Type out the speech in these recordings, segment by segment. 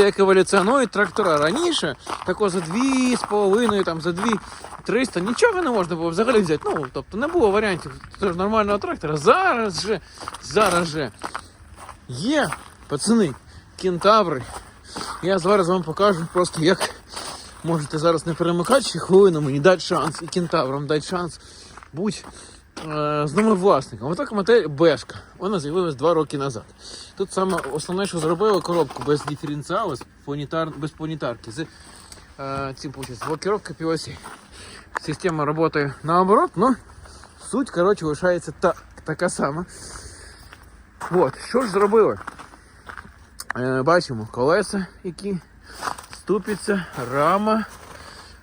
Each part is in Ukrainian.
як еволюціонують трактора. Раніше тако за дві з половиною, там за дві 300, нічого не можна було взагалі взяти. Ну, тобто не було варіантів ж нормального трактора. Зараз же, зараз же є, пацани, кентаври. Я зараз вам покажу просто, як можете зараз не перемикати ще хвилину мені дати шанс і кентаврам дати шанс будь з новим власником. Отака модель Бешка. Вона з'явилась два роки назад. Тут саме основне, що зробили коробку без диференціалу, без понітарки, з е, цим блокировка півосі. Система працює наоборот, но суть, коротше, лишається та, така сама. От, що ж зробили? Е, бачимо колеса, які ступиться, рама,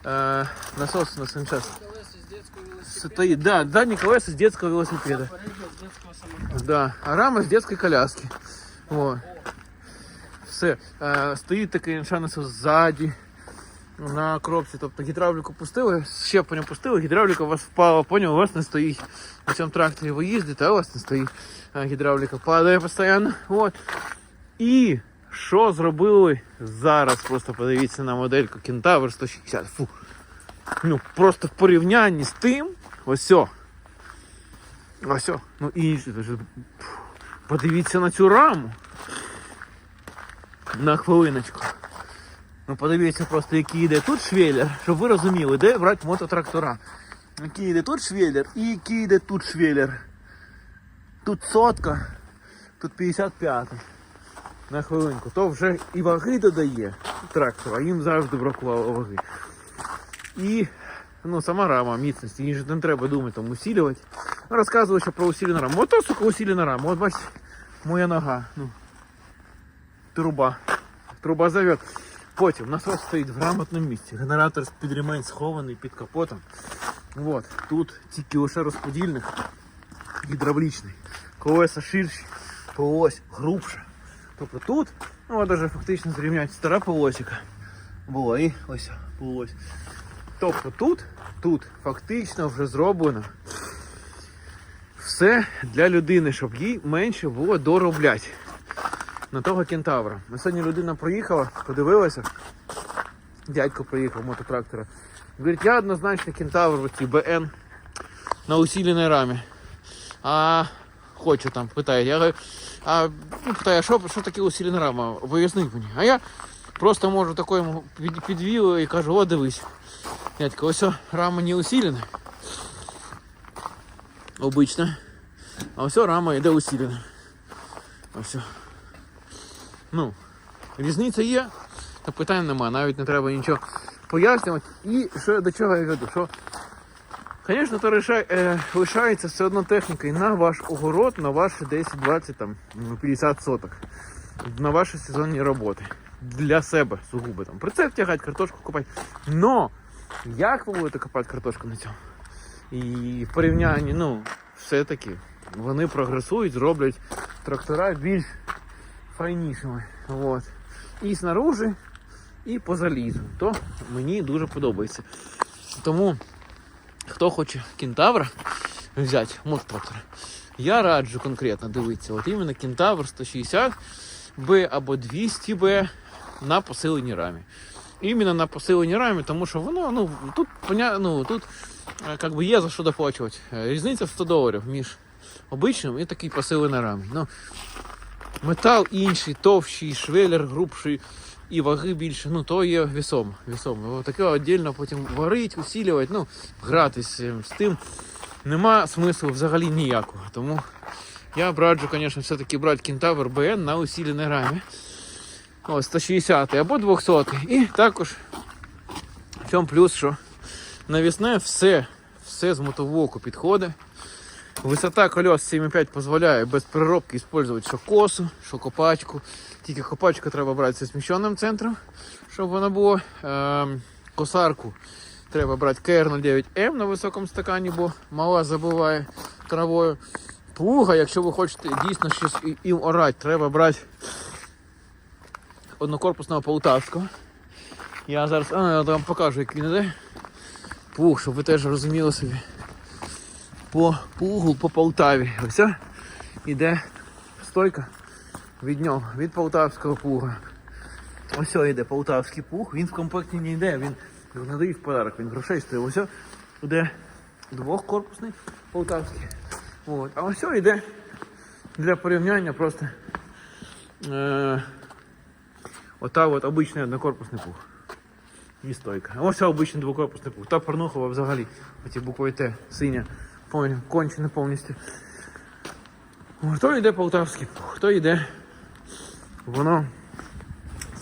е, насос на сам. Колеса з детського велосипеда. Стоит, да, задние колеса с детского велосипеда. Да, а рама з детской коляски. О. Все. Е, стоїть такий шанесо ззаді на кропці. Тобто гідравліку пустили, щеплення пустили, гідравліка у вас впала, поняв, у вас не стоїть. На цьому тракторі ви їздите, а у вас не стоїть. Гідравліка падає постійно. От. І що зробили зараз? Просто подивіться на модельку Кентавр 160. Фу. Ну, просто в порівнянні з тим, ось. Ось, ну пф, Подивіться на цю раму. На хвилиночку. Ну подивіться просто, який йде тут швеллер, щоб ви розуміли, де брати мототрактора. Який йде тут швеллер і який йде тут швеллер. Тут сотка, тут 55 на хвилинку. То вже і ваги додає трактор, а їм завжди бракувало ваги. І ну, сама рама міцності, їй ж не треба думати там усилювати. Розказував ще про усилену раму. Ото, сука, усилена рама. От бачите, моя нога. Ну, труба. Труба зовет. Потім насос стоїть в грамотному місці. Генератор під ремень схований під капотом. От, тут тільки лише розподільник гідравлічний. Колеса ширші, полось грубша. Тобто тут, ну, от даже фактично зрівняти стара полосика. Була і ось полось. Тобто тут, тут фактично вже зроблено все для людини, щоб їй менше було доробляти на того кентавра. На сьогодні людина проїхала, подивилася, дядько приїхав мототрактора. Говорить, я однозначно кентавр в цій БН на усиленій рамі. А хочу там, питає. Я говорю, а ну, питає, що, що таке усилена рама? Виясни мені. А я просто можу такою під, підвів і кажу, о, дивись. Дядько, ось рама не усилена. Обычно. А ось рама йде усилена. Ось. Ну, різниця є, то питань немає, навіть не треба нічого пояснювати. І що до чого я веду? Що, звісно, то лишай, е, лишається все одно техніка і на ваш огород, на ваші 10-20, там, ну, 50 соток, на ваші сезонні роботи. Для себе сугубо там. Прицеп тягати, картошку копати. Но як ви будете копати картошку на цьому? І в порівнянні, ну, все-таки вони прогресують, зроблять трактора більш файнішими. От. І снаружи, і по залізу. То мені дуже подобається. Тому, хто хоче кентавра взяти, мототрактора, я раджу конкретно дивитися. От іменно кентавр 160 Б або 200 Б на посиленій рамі. Іменно на посиленій рамі, тому що воно, ну, тут, ну, тут е, как би є за що доплачувати. Е, Різниця в 100 доларів між обичним і такий посилений рамі. Ну, метал інший, товщий, швеллер грубший і ваги більше, ну то є весомо. весомо. Таке віддільно потім варить, усилювати, ну, гратись е, з тим нема смислу взагалі ніякого. Тому я раджу, звісно, все-таки брати кентавр БН на усиленій рамі. Ось 160 або 200. І також в цьому плюс, що навісне все, все з мотовоку підходить. Висота колес 7,5 дозволяє без переробки використовувати що косу, що копачку. Тільки копачку треба брати зі зміщеним центром, щоб воно було. Ем, косарку треба брати КР09М на високому стакані, бо мала забуває травою. Плуга, якщо ви хочете дійсно щось їм орати, треба брати однокорпусного полтавського. Я зараз а, я вам покажу, як він іде. Плуг, щоб ви теж розуміли собі. По плугу по Полтаві. Ось іде стойка від нього, від полтавського плуга. Ось йде полтавський пух, він в комплекті не йде, він надають в подарок, він грошей стоїть. Ось йде двохкорпусний полтавський. От. А ось йде для порівняння просто е, ота от обичний однокорпусний пух. І стойка. Ось обичний двокорпусний пух. Та порнухова взагалі, оці буквою Т, синя, кончена повністю. Хто йде полтавський пух, хто йде, воно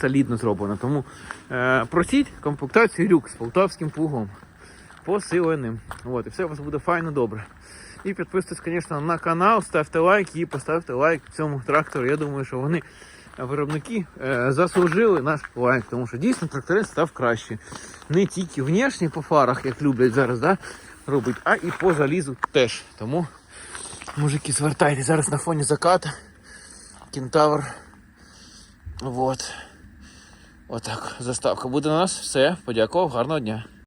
солідно зроблено. Тому е, просіть комплектацію люк з полтавським пугом. Посиленим. От, і все у вас буде файно добре. І підписуйтесь, звісно, на канал, ставте лайк і поставте лайк цьому трактору. Я думаю, що вони, виробники, е, заслужили наш лайк, тому що дійсно тракторець став краще. Не тільки внешні по фарах, як люблять зараз, да, робить, а і по залізу теж. Тому, мужики, звертайте зараз на фоні заката. Кентавр. Вот. Отак, заставка буде на нас. Все, подякував, гарного дня.